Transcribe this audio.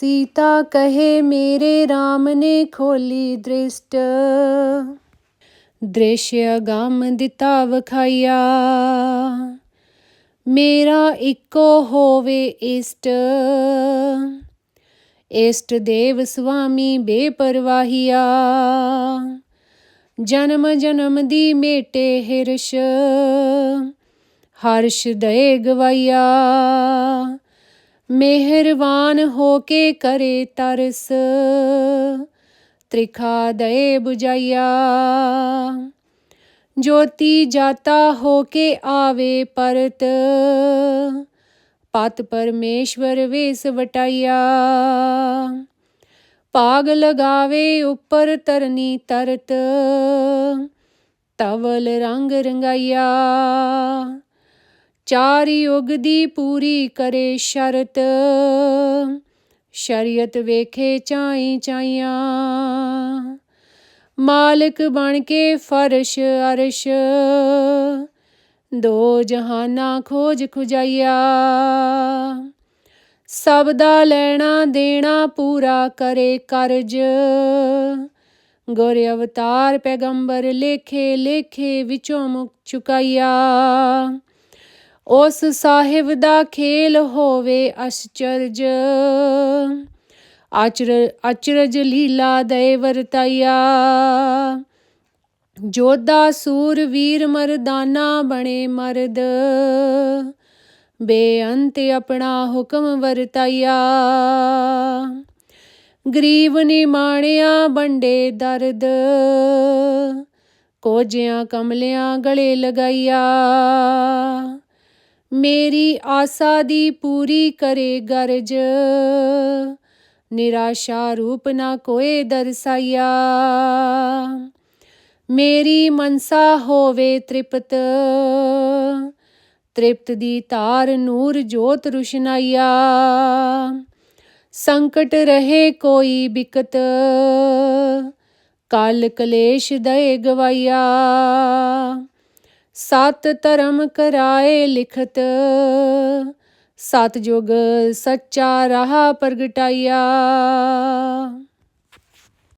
ਸੀਤਾ ਕਹੇ, ਮੇਰੇ RAM ਨੇ ਖੋਲੀ ਦ੍ਰਿਸ਼ਟ। ਦ੍ਰਿਸ਼ਯ ਗਾਮ ਦਿੱਤਾ ਵਖਾਇਆ ਮੇਰਾ ਇੱਕੋ ਹੋਵੇ ਇਸ਼ਟ। ਇਸ਼ਟ ਦੇਵ ਸੁਆਮੀ ਬੇਪਰਵਾਹੀਆ। ਜਨਮ ਜਨਮ ਦੀ ਮੇਟੇ ਹਿਰਸ਼। ਹਰਸ਼ ਦੇ ਗਵਈਆ। ਮਿਹਰਬਾਨ ਹੋ ਕੇ ਕਰੇ ਤਰਸ। ਤ੍ਰਿਖਾ ਦਏ 부ਜਾਇਆ ਜੋਤੀ ਜਾਤਾ ਹੋ ਕੇ ਆਵੇ ਪਰਤ। ਪਤ ਪਰਮੇਸ਼ਵਰ ਵੇਸ ਵਟਾਈਆ। ਭਾਗ ਲਗਾਵੇ ਉੱਪਰ ਤਰਨੀ ਤਰਤ। ਤਵਲ ਰੰਗ ਰੰਗਾਇਆ ਚਾਰ ਯੁਗ ਦੀ ਪੂਰੀ ਕਰੇ ਸ਼ਰਤ। ਸ਼ਰੀਅਤ ਵੇਖੇ ਚਾਈ ਚਾਈਆਂ। ਮਾਲਕ ਬਣ ਕੇ ਫਰਸ਼ ਅਰਸ਼। ਦੋ ਜਹਾਨਾ ਖੋਜ ਖੁਜਾਈਆ। ਸਭ ਦਾ ਲੈਣਾ ਦੇਣਾ ਪੂਰਾ ਕਰੇ ਕਰਜ। ਗੁਰ ਅਵਤਾਰ ਪੈਗੰਬਰ ਲੇਖੇ ਲੇਖੇ ਵਿੱਚੋਂ ਮੁਕ ਚੁਕਾਇਆ ਉਸ ਸਾਹਿਬ ਦਾ ਖੇਲ ਹੋਵੇ ਅਸਚਰਜ। ਆਚਰ, ਅਚਰਜ ਲੀਲਾ ਦੇ ਵਰਤਾਇਆ ਜੋਧਾ ਸੂਰ ਵੀਰ ਮਰਦਾਨਾ ਬਣੇ ਮਰਦ। ਬੇਅੰਤ ਆਪਣਾ ਹੁਕਮ ਵਰਤਾਇਆ। ਗਰੀਬ ਨਿਮਾਣਿਆ ਬੰਡੇ ਦਰਦ। ਕੋਜਿਆਂ ਕਮਲਿਆਂ ਗਲੇ ਲਗਾਇਆ। ਮੇਰੀ ਆਸਾ ਦੀ ਪੂਰੀ ਕਰੇ ਗਰਜ। ਨਿਰਾਸ਼ਾ ਰੂਪ ਨਾ ਕੋਏ ਦਰਸਾਇਆ। ਮੇਰੀ ਮਨਸਾ ਹੋਵੇ ਤ੍ਰਿਪਤ। ਤ੍ਰਿਪਤ ਦੀ ਤਾਰ ਨੂਰ ਜੋਤ ਰੁਸ਼ਨਾਇਆ। ਸੰਕਟ ਰਹੇ ਕੋਈ ਬਿਕਤ। ਕਲ ਕਲੇਸ਼ ਦੇ ਗਵਾਇਆ। ਸਤ ਧਰਮ ਕਰਾਏ ਲਿਖਤ ਸਤ ਜੁਗ ਸੱਚਾ ਰਾਹ ਪ੍ਰਗਟਾਇਆ।